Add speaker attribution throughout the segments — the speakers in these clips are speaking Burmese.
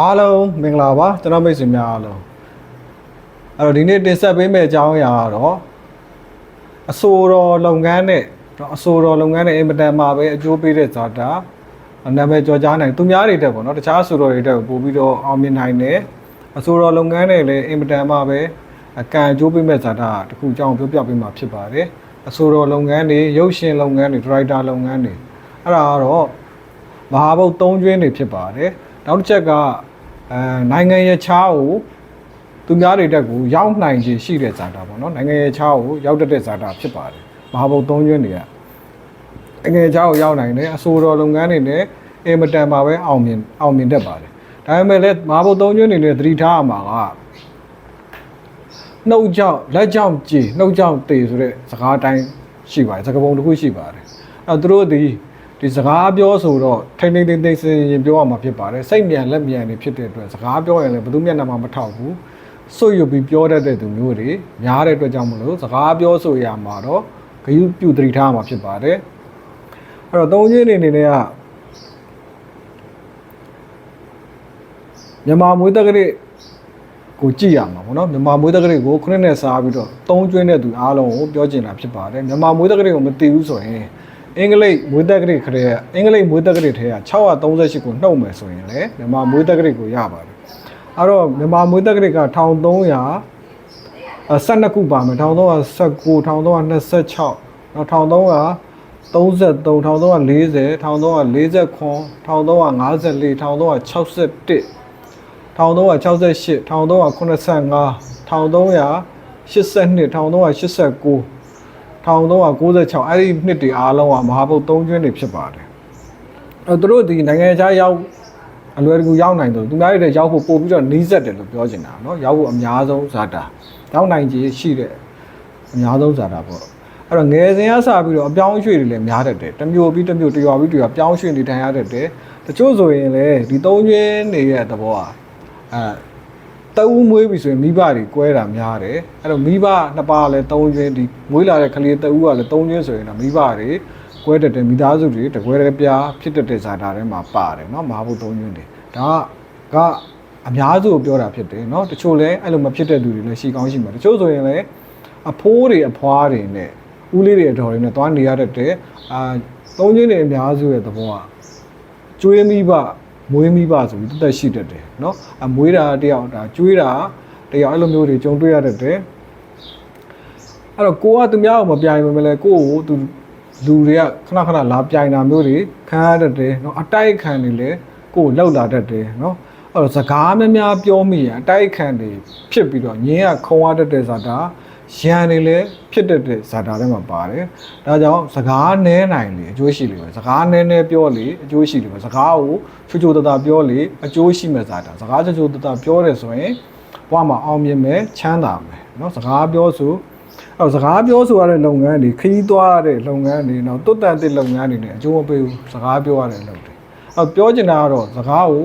Speaker 1: အားလုံးမင်္ဂလာပါကျွန်တော်မိတ်ဆွေများအားလုံးအဲ့တော့ဒီနေ့တင်ဆက်ပေးမယ့်အကြောင်းအရာကတော့အဆိုတော်လုပ်ငန်းနဲ့နော်အဆိုတော်လုပ်ငန်းနဲ့အင်မတန်မှာပဲအကျိုးပေးတဲ့ဇာတာနာမည်ကျော်ကြားနိုင်သူများတွေတက်ပေါ့နော်တခြားအဆိုတော်တွေတက်ကိုပို့ပြီးတော့အောင်မြင်နိုင်တယ်အဆိုတော်လုပ်ငန်းနဲ့လည်းအင်မတန်မှာပဲအကံအကျိုးပေးမဲ့ဇာတာတခုအကြောင်းပြောပြပေးမှာဖြစ်ပါတယ်အဆိုတော်လုပ်ငန်းတွေရုပ်ရှင်လုပ်ငန်းတွေဒရိုက်တာလုပ်ငန်းတွေအဲ့ဒါကတော့မဟာဘုတ်၃ကျွင်းတွေဖြစ်ပါတယ် နောက်တစ်ချက်ကအဲနိုင်ငံရဲ့ချားကိုသူများတွေတက်ကိုရောက်နိုင်ခြင်းရှိတဲ့ဇာတာပေါ့နော်နိုင်ငံရဲ့ချားကိုရောက်တတ်တဲ့ဇာတာဖြစ်ပါတယ်မဟာဘုတ်၃ကျွင်းတွေကနိုင်ငံရဲ့ချားကိုရောက်နိုင်တယ်အဆိုတော်လုပ်ငန်းတွေနဲ့အင်မတန်ပါပဲအောင်မြင်အောင်မြင်တတ်ပါတယ်ဒါပေမဲ့လည်းမဟာဘုတ်၃ကျွင်းတွေနဲ့သတိထားရမှာကနှုတ်ကြောင့်လက်ကြောင့်ကြည်နှုတ်ကြောင့်တေဆိုတဲ့စကားတိုင်းရှိပါတယ်စကားပုံတစ်ခုရှိပါတယ်အဲတော့သူတို့ဒီ ဒီစကားပြောဆိုတော့ထိမ့်ထိမ့်သိမ့်သိမ့်စင်ရင်ပြောရမှာဖြစ်ပါတယ်စိတ်မြန်လက်မြန်နေဖြစ်တဲ့အတွက်စကားပြောရင်လည်းဘယ်သူမျက်နှာမှမထောက်ဘူးစွတ်ရွပြီးပြောတတ်တဲ့သူမျိုးတွေများတဲ့အတွက်ကြောင့်မလို့စကားပြောဆိုရမှာတော့ဂရုပြုသတိထားရမှာဖြစ်ပါတယ်အဲ့တော့သုံးချင်းအနေနဲ့ကမြန်မာမွေးတက္ကရာကိုကြည့်ရမှာပေါ့နော်မြန်မာမွေးတက္ကရာကိုခုနှစ်နဲ့စားပြီးတော့သုံးကျွင်းတဲ့သူအားလုံးကိုပြောချင်တာဖြစ်ပါတယ်မြန်မာမွေးတက္ကရာကိုမသိဘူးဆိုရင် အင်္ဂလိပ်မွေးတက္ကရာခရဲအင်္ဂလိပ်မွေးတက္ကရာထဲက638ကိုနှုတ်မယ်ဆိုရင်လေမြန်မာမွေးတက္ကရာကိုရပါတယ်အဲ့တော့မြန်မာမွေးတက္ကရာက1300အဲ12ခုပါမယ်1319 1326နောက်1300 33 1340 1349 1354 1361 1368 1385 1382 1382 1383 14အဲ့ဒီနှစ်တွေအားလုံးကမဟာဗုဒ္ဓ၃ကျွန်းတွေဖြစ်ပါတယ်အဲသူတို့ဒီနိုင်ငံခြားရောက်အလွယ်တကူရောက်နိုင်တယ်သူများတွေရောက်ဖို့ပို့ပြီးတော့နီးစက်တယ်လို့ပြောချင်တာเนาะရောက်ဖို့အများဆုံးဇာတာရောက်နိုင်ကြီးရှိတဲ့အများဆုံးဇာတာပေါ့အဲ့တော့ငယ်စဉ်ကစပြီးတော့အပြောင်းအရွှေ့တွေလည်းများတတ်တယ်တစ်မျိုးပြီးတစ်မျိုးတစ်ရွာပြီးတစ်ရွာပြောင်းရွှေ့နေထိုင်ရတတ်တယ်တချို့ဆိုရင်လည်းဒီသုံးကျွန်းတွေရဲ့သဘောอ่ะအဲ တအူးမွေးပြီဆိုရင်မိဘတွေကွဲတာများတယ်အဲ့တော့မိဘနှစ်ပါးလည်းသုံးကျွန်းဒီမွေးလာတဲ့ကလေးတအူးကလည်းသုံးကျွန်းဆိုရင်တော့မိဘတွေကွဲတတ်တယ်မိသားစုတွေတကွဲတပြားဖြစ်တတ်တဲ့ဇာတာထဲမှာပါတယ်เนาะမဟာဘုသုံးကျွန်းတွေဒါကအများစုကိုပြောတာဖြစ်တယ်เนาะတချို့လည်းအဲ့လိုမဖြစ်တဲ့သူတွေလည်းရှိကောင်းရှိမှာတချို့ဆိုရင်လည်းအဖိုးတွေအဖွားတွေနဲ့ဦးလေးတွေအတော်တွေနဲ့သွားနေရတတ်တယ်အာသုံးကျွန်းတွေအများစုရဲ့သဘောက ကျွေးမိဘ မွေးမိဘဆိုပြီးတသက်ရှိတတ်တယ်เนาะအမွေးတာတယောက်ဒါကျွေးတာတယောက်အဲ့လိုမျိုးတွေကြုံတွေ့ရတတ်တယ်အဲ့တော့ကိုကသူများကိုမပြိုင်မလဲကိုကိုသူလူတွေကခဏခဏလာပြိုင်တာမျိုးတွေခံရတတ်တယ်เนาะအတိုက်ခံနေလေကိုကိုလောက်လာတတ်တယ်เนาะအဲ့တော့စကားများများပြောမိရင်အတိုက်ခံတွေဖြစ်ပြီးတော့ညင်းကခုံရတတ်တဲ့ဆိုတာ ရန်တွေလည်းဖြစ်တဲ့တဲ့ဇာတာထဲမှာပါတယ်။ဒါကြောင့်စကားနည်းနိုင်လေအကျိုးရှိလေပဲ။စကားနည်းနည်းပြောလေအကျိုးရှိလေပဲ။စကားကိုချိုချိုတတာပြောလေအကျိုးရှိမဲ့ဇာတာ။စကားချိုချိုတတာပြောတယ်ဆိုရင်ဘဝမှာအောင်မြင်မယ်ချမ်းသာမယ်။နော်စကားပြောဆိုအဲ့စကားပြောဆိုရတဲ့လုပ်ငန်းတွေခရီးသွားရတဲ့လုပ်ငန်းတွေနောက်တွတ်တန်တဲ့လုပ်ငန်းတွေနဲ့အကျိုးမပေးဘူး။စကားပြောရတဲ့လုပ်တွေ။အဲ့ပြောချင်တာကတော့စကားကို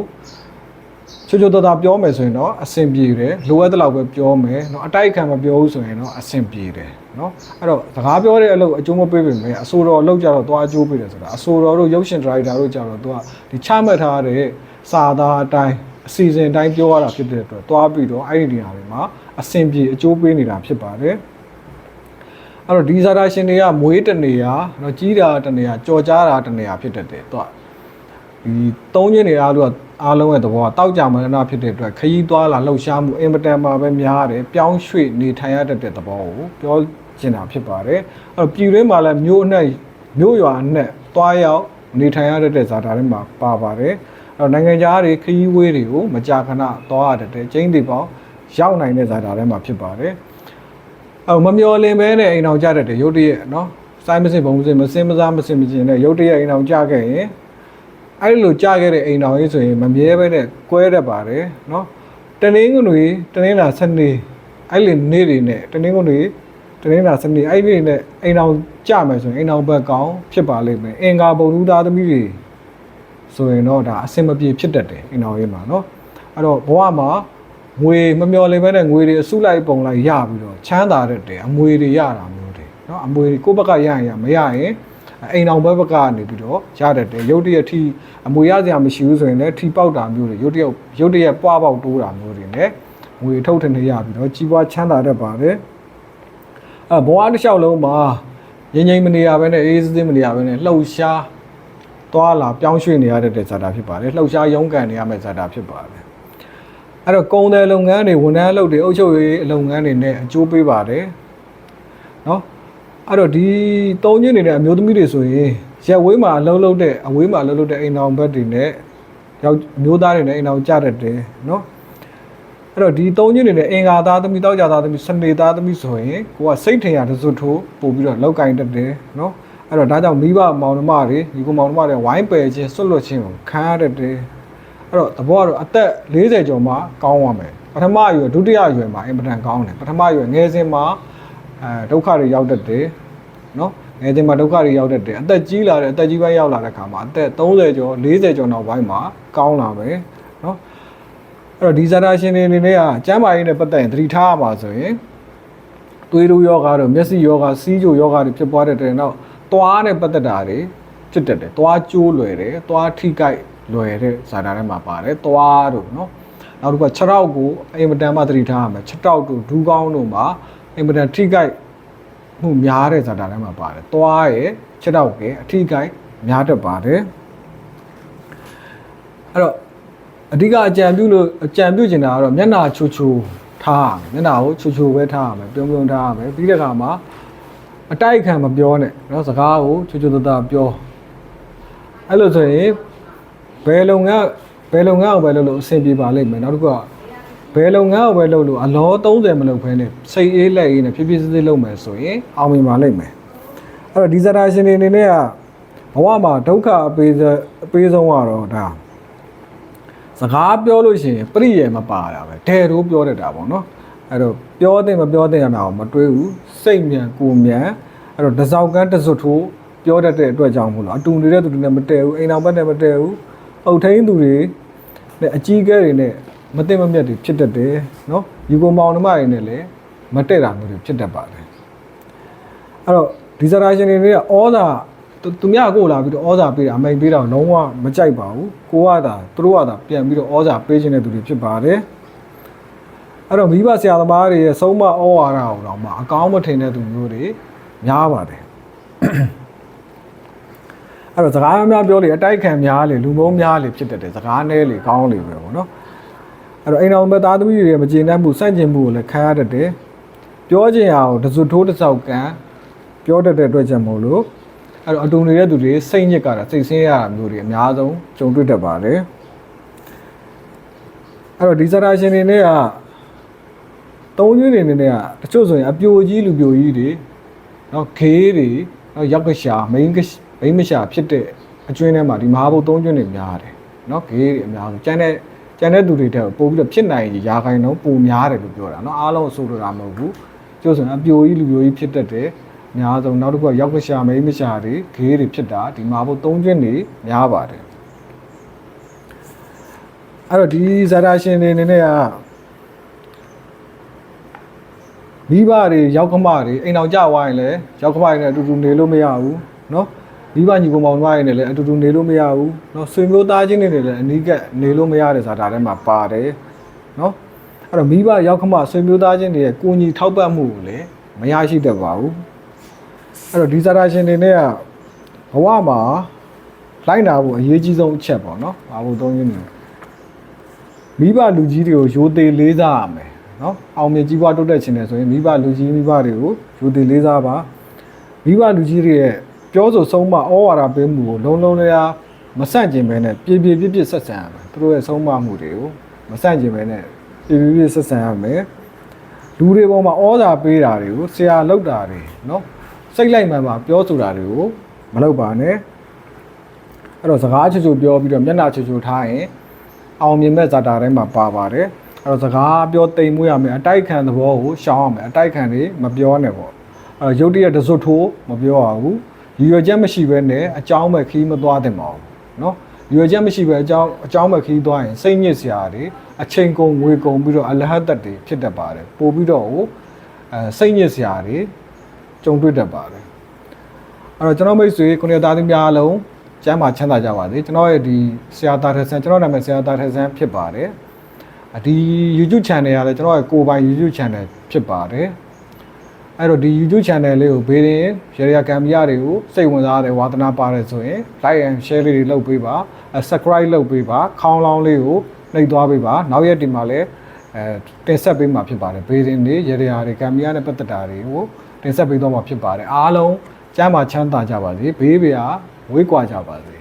Speaker 1: ချိုချိုတော်တော်ပြောမယ်ဆိုရင်တော့အဆင်ပြေတယ်လိုအပ်တဲ့လောက်ပဲပြောမယ်เนาะအတိုက်ခံမပြောဘူးဆိုရင်တော့အဆင်ပြေတယ်เนาะအဲ့တော့စကားပြောတဲ့အလုပ်အကျိုးမပေးပေမဲ့အဆိုတော်အလုပ်ကြတော့သွားအကျိုးပေးတယ်ဆိုတာအဆိုတော်တို့ရုပ်ရှင်ဒရိုက်တာတို့ကြတော့သူကဒီချမှတ်ထားတဲ့စာသားအတိုင်းအစီအစဉ်အတိုင်းပြောရတာဖြစ်တဲ့အတွက်သွားပြီးတော့အဲ့ဒီနေရာတွေမှာအဆင်ပြေအကျိုးပေးနေတာဖြစ်ပါတယ်အဲ့တော့ဒီဇာတာရှင်တွေကမွေးတနေရเนาะကြီးတာတနေရကြော်ကြားတာတနေရဖြစ်တတ်တယ်သူက ဒီသုံးချင်းတွေအားလုံးက အားလုံးရဲ့သဘောကတောက်ကြမရဏဖြစ်တဲ့အတွက်ခရီးသွားလာလှုပ်ရှားမှုအင်မတန်မှာပဲများတယ်ပြောင်းရွှေ့နေထိုင်ရတတ်တဲ့သဘောကိုပြောချင်တာဖြစ်ပါတယ်အဲ့တော့ပြည်တွင်းမှာလည်းမြို့အနှံ့မြို့ရွာအနှံ့သွားရောက်နေထိုင်ရတတ်တဲ့ဇာတာတွေမှာပါပါတယ်အဲ့တော့နိုင်ငံခြားတွေခရီးဝေးတွေကိုမကြာခဏသွားရတတ်တဲ့ကျင်းတွေပေါင်းရောက်နိုင်တဲ့ဇာတာတွေမှာဖြစ်ပါတယ်အဲ့တော့မမျော်လင့်ပဲနဲ့အိမ်အောင်ကြတတ်တယ်ရုတ်တရက်နော်စိုင်းမစင်ဘုံမစင်မစင်မစားမစင်မကျင်နဲ့ရုတ်တရက်အိမ်အောင်ကြခဲ့ရင် အဲ့လိုကြခဲ့တဲ့အိမ်တော်ကြီးဆိုရင်မမြဲပဲနဲ့ကွဲတတ်ပါတယ်နော်တနင်္ဂနွေတနင်္လာစနေအဲ့လိုနေ့တွေနဲ့တနင်္ဂနွေတနင်္လာစနေအဲ့ဒီနဲ့အိမ်တော်ကြမယ်ဆိုရင်အိမ်တော်ဘက်ကောင်းဖြစ်ပါလိမ့်မယ်အင်္ဂါပုံသူသားသမီးတွေဆိုရင်တော့ဒါအဆင်မပြေဖြစ်တတ်တယ်အိမ်တော်ရေးမှာနော်အဲ့တော့ဘဝမှာငွေမမျော်လင့်ပဲနဲ့ငွေတွေအစုလိုက်ပုံလိုက်ရပြီးတော့ချမ်းသာတတ်တယ်အမွေတွေရတာမျိုးတွေနော်အမွေတွေကိုယ့်ဘက်ကရရင်ရမရရင် အိမ်အောင်ဘက်ဘက်ကနေပြီးတော့ရတတ်တယ်ရုတ်တရက်ထီအမွေရစရာမရှိဘူးဆိုရင်လည်းထီပေါက်တာမျိုးတွေရုတ်တရက်ရုတ်တရက်ပွားပေါက်တိုးတာမျိုးတွေနဲ့ငွေထုတ်ထနေရပြီးတော့ကြီးပွားချမ်းသာတတ်ပါတယ်အဲဘဝတစ်လျှောက်လုံးမှာငြိမ်ငြိမ်မနေရဘဲနဲ့အေးအေးဆေးဆေးမနေရဘဲနဲ့လှုပ်ရှားသွားလာပြောင်းရွှေ့နေရတဲ့ဇာတာဖြစ်ပါတယ်လှုပ်ရှားရုန်းကန်နေရမယ့်ဇာတာဖြစ်ပါတယ်အဲ့တော့ကုန်းတဲ့လုပ်ငန်းတွေဝန်ထမ်းအလုပ်တွေအုပ်ချုပ်ရေးအလုပ်ငန်းတွေနဲ့အကျိုးပေးပါတယ်နော် အဲ့တော့ဒီသုံးညနေတဲ့အမျိုးသမီးတွေဆိုရင်ရက်ဝေးမှာအလုပ်လုပ်တဲ့အဝေးမှာအလုပ်လုပ်တဲ့အိမ်တော်ဘက်တွေနဲ့ယောက်အမျိုးသားတွေနဲ့အိမ်တော်ကြတတ်တယ်နော်အဲ့တော့ဒီသုံးညနေတဲ့အင်္ဂါသားသမီးတောက်ကြသားသမီးစနေသားသမီးဆိုရင်ကိုကစိတ်ထင်ရတစွတ်ထိုးပို့ပြီးတော့လောက်ကင်တတ်တယ်နော်အဲ့တော့ဒါကြောင့်မိဘမောင်နှမတွေဒီကိုမောင်နှမတွေဝိုင်းပယ်ခြင်းဆွတ်လွတ်ခြင်းကိုခံရတတ်တယ်အဲ့တော့သဘောကတော့အသက်40ကျော်မှကောင်းရမယ်ပထမအရွယ်ဒုတိယအရွယ်မှာအင်မတန်ကောင်းတယ်ပထမအရွယ်ငယ်စဉ်မှာ အဲဒုက္ခတွေရောက်တတ်တယ်နော်ငယ်စဉ်မှာဒုက္ခတွေရောက်တတ်တယ်အသက်ကြီးလာတဲ့အသက်ကြီးပိုင်းရောက်လာတဲ့ခါမှာအသက်30ကျော်40ကျော်နောက်ပိုင်းမှာကောင်းလာမယ်နော်အဲ့တော့ဒီဇာတာရှင်တွေအနေနဲ့ကကျမ်းမာရေးနဲ့ပတ်သက်ရင်သတိထားရမှာဆိုရင်သွေးတို့ယောဂါတို့မျက်စိယောဂါစီးကြိုယောဂါတွေဖြစ်ပွားတဲ့တဲ့နောက်သွားနဲ့ပတ်သက်တာတွေဖြစ်တတ်တယ်သွားကျိုးလွယ်တယ်သွားထိကြိုက်လွယ်တဲ့ဇာတာထဲမှာပါတယ်သွားတို့နော်နောက်တစ်ခုက6ရောက်ကိုအင်မတန်မှသတိထားရမယ်6တောက်တို့ဒူးကောင်းတို့မှာ အင်မတန်ထိကြိုက်မှုများတဲ့ဇာတာထဲမှာပါတယ်သွားရဲ့6တောက်ကအထိကြိုက်များတတ်ပါတယ်အဲ့တော့အဓိကအကြံပြုလို့အကြံပြုချင်တာကတော့မျက်နှာချိုချိုထားရမယ်မျက်နှာကိုချိုချိုပဲထားရမယ်ပြုံးပြုံးထားရမယ်ပြီးတဲ့အခါမှာအတိုက်အခံမပြောနဲ့เนาะစကားကိုချိုချိုတတပြောအဲ့လိုဆိုရင်ဘယ်လုပ်ငန်းဘယ်လုပ်ငန်းကိုပဲလုပ်လို့အဆင်ပြေပါလိမ့်မယ်နောက်တစ်ခုက ဘယ်လုပ်ငန်းကိုပဲလုပ်လို့အလော30မလုပ်ဖ ೇನೆ စိတ်အေးလက်အေးနဲ့ဖြည်းဖြည်းစစ်စစ်လုပ်မယ်ဆိုရင်အောင်မြင်ပါလိမ့်မယ်အဲ့တော့ဒီဇာတာရှင်တွေအနေနဲ့ကဘဝမှာဒုက္ခအပေးစအပေးဆုံးကတော့ဒါစကားပြောလို့ရှိရင်ပြည့်ရမပါတာပဲဒဲတို့ပြောတတ်တာပေါ့နော်အဲ့တော့ပြောတဲ့မပြောတဲ့ရမှာမတွေးဘူးစိတ်မြန်ကိုယ်မြန်အဲ့တော့တစောက်ကန်းတစွတ်ထိုးပြောတတ်တဲ့အတွက်ကြောင့်မို့လို့အတူနေတဲ့သူတွေနဲ့မတည့်ဘူးအိမ်အောင်ဘက်နဲ့မတည့်ဘူးအုတ်ထိန်သူတွေနဲ့အကြီးအကဲတွေနဲ့ မသိမမြတ်တွေဖြစ်တတ်တယ်နော်ယူကိုမောင်နှမတွေနဲ့လည်းမတည့်တာမျိုးတွေဖြစ်တတ်ပါတယ်အဲ့တော့ဒီဇာတာရှင်တွေတွေကဩဇာသူသူများကိုလာပြီးတော့ဩဇာပေးတာအမိန်ပေးတာကိုလုံးဝမကြိုက်ပါဘူးကိုကသာသူတို့ကသာပြန်ပြီးတော့ဩဇာပေးခြင်းတဲ့သူတွေဖြစ်ပါတယ်အဲ့တော့မိဘဆရာသမားတွေရဲ့ဆုံးမဩဝါဒကိုတော့မှအကောင်းမထင်တဲ့သူမျိုးတွေများပါတယ်အဲ့တော့စကားများပြောလေအတိုက်ခံများလေလူမုန်းများလေဖြစ်တတ်တယ်စကားနဲလေကောင်းလေပဲပေါ့နော် အဲ့တော့အိမ်တော်ဘက်သားသမီးတွေမကျေနပ်မှုစန့်ကျင်မှုကိုလည်းခံရတတ်တယ်ပြောချင်ရအောင်တစွတ်ထိုးတစ်စောက်ကံပြောတတ်တဲ့အတွက်ကြောင့်မို့လို့အဲ့တော့အတူနေတဲ့သူတွေစိတ်ညစ်ကြတာစိတ်ဆင်းရတာမျိုးတွေအများဆုံးကြုံတွေ့တတ်ပါတယ်အဲ့တော့ဒီဇာတာရှင်တွေနဲ့ကသုံးကျွင်းတွေနဲ့ကတချို့ဆိုရင်အပြိုကြီးလူပြိုကြီးတွေနော်ခေးတွေနော်ရောက်ကရှာမိန်းကမိန်းမရှာဖြစ်တဲ့အကျွင်းထဲမှာဒီမဟာဘုတ်သုံးကျွင်းတွေများတယ်နော်ခေးတွေအများဆုံးကျန်တဲ့ ကျန်တဲ့သူတွေတဲ့ပို့ပြီးတော့ဖြစ်နိုင်ရင်ရာခိုင်နှုန်းပိုများတယ်လို့ပြောတာနော်အားလုံးအဆိုးလို့တာမဟုတ်ဘူးကျို့ဆိုရင်အပြိုကြီးလူပြိုကြီးဖြစ်တတ်တယ်အများဆုံးနောက်တစ်ခုကရောက်ကရှာမိန်းမရှာတွေခေးတွေဖြစ်တာဒီမဟာဘုတ်သုံးကျွင်းတွေများပါတယ်အဲ့တော့ဒီဇာတာရှင်တွေအနေနဲ့ကမိဘတွေရောက်ခမတွေအိမ်အောင်ကြွားရင်လည်းရောက်ခမတွေနဲ့အတူတူနေလို့မရဘူးเนาะ မိဘညီကောင်မောင်နှမတွေနဲ့လည်းအတူတူနေလို့မရဘူးเนาะဆွေမျိုးသားချင်းတွေနဲ့လည်းအနီးကပ်နေလို့မရတဲ့ဇာတာထဲမှာပါတယ်เนาะအဲ့တော့မိဘရောက်ခမဆွေမျိုးသားချင်းတွေရဲ့ကိုညီထောက်ပံ့မှုကိုလည်းမရရှိတတ်ပါဘူးအဲ့တော့ဒီဇာတာရှင်တွေနဲ့ကဘဝမှာလိုက်နာဖို့အရေးကြီးဆုံးအချက်ပေါ့เนาะဘာလို့သုံးရင်းနေလဲ မိဘလူကြီးတွေကိုရိုသေလေးစားရမယ်နော်အောင်မြင်ကြီးပွားတိုးတက်ခြင်းတယ်ဆိုရင်မိဘလူကြီးမိဘတွေကိုရိုသေလေးစားပါမိဘလူကြီးတွေရဲ့ ပြောဆိုဆုံးမဩဝါဒပေးမှုကိုလုံးလုံးလျားမဆန့်ကျင်ဘဲနဲ့ပြေပြေပြစ်ပြစ်ဆက်ဆံရမယ်သူတို့ရဲ့ဆုံးမမှုတွေကိုမဆန့်ကျင်ဘဲနဲ့ပြေပြေပြစ်ဆက်ဆံရမယ်လူတွေပေါ်မှာဩဇာပေးတာတွေကိုဆရာလောက်တာတွေနော်စိတ်လိုက်မှန်မှပြောဆိုတာတွေကိုမလုပ်ပါနဲ့အဲ့တော့စကားချူချူပြောပြီးတော့မျက်နှာချူချူထားရင်အောင်မြင်မဲ့ဇာတာထဲမှာပါပါတယ်အဲ့တော့စကားပြောတိမ်မွေးရမယ်အတိုက်ခံသဘောကိုရှောင်းရမယ်အတိုက်ခံတွေမပြောနဲ့ပေါ့အဲ့တော့ရုတ်တရက်တစွတ်ထိုးမပြောရဘူး ရည်ရွယ်ချက်မရှိဘဲနဲ့အကြောင်းမဲ့ခီးမသွားတင်ပါဘူးเนาะရည်ရွယ်ချက်မရှိဘဲအကြောင်းအကြောင်းမဲ့ခီးသွားရင်စိတ်ညစ်စရာတွေအချိန်ကုန်ငွေကုန်ပြီးတော့အလဟတ်တက်တွေဖြစ်တတ်ပါတယ်ပို့ပြီးတော့ဟိုအဲစိတ်ညစ်စရာတွေကြုံတွေ့တတ်ပါတယ် အဲ့တော့ကျွန်တော်မိတ်ဆွေခုနှစ်သားသမီးများအလုံးကျမ်းမာချမ်းသာကြပါစေကျွန်တော်ရဲ့ဒီဆရာသားထက်ဆန်းကျွန်တော်နာမည်ဆရာသားထက်ဆန်းဖြစ်ပါတယ်အဒီ YouTube channel ကလည်းကျွန်တော်ရဲ့ကိုယ်ပိုင် YouTube channel ဖြစ်ပါတယ် အဲ့တော့ဒီ YouTube channel လေးကိုဘေးရင်ရေရကံမရတွေကိုစိတ်ဝင်စားတယ်ဝါသနာပါတယ်ဆိုရင် like and share လေးတွေလုပ်ပေးပါအဲ subscribe လုပ်ပေးပါခေါင်းလောင်းလေးကိုနှိပ်သွားပေးပါနောက်ရက်ဒီမှာလည်းအဲတင်ဆက်ပေးမှာဖြစ်ပါတယ်ဘေးရင်တွေရေရတွေကံမရနဲ့ပတ်သက်တာတွေကိုတင်ဆက်ပေးသွားမှာဖြစ်ပါတယ်အားလုံးကျမ်းမာချမ်းသာကြပါစေဘေးဘေးဟာဝေးကွာကြပါစေ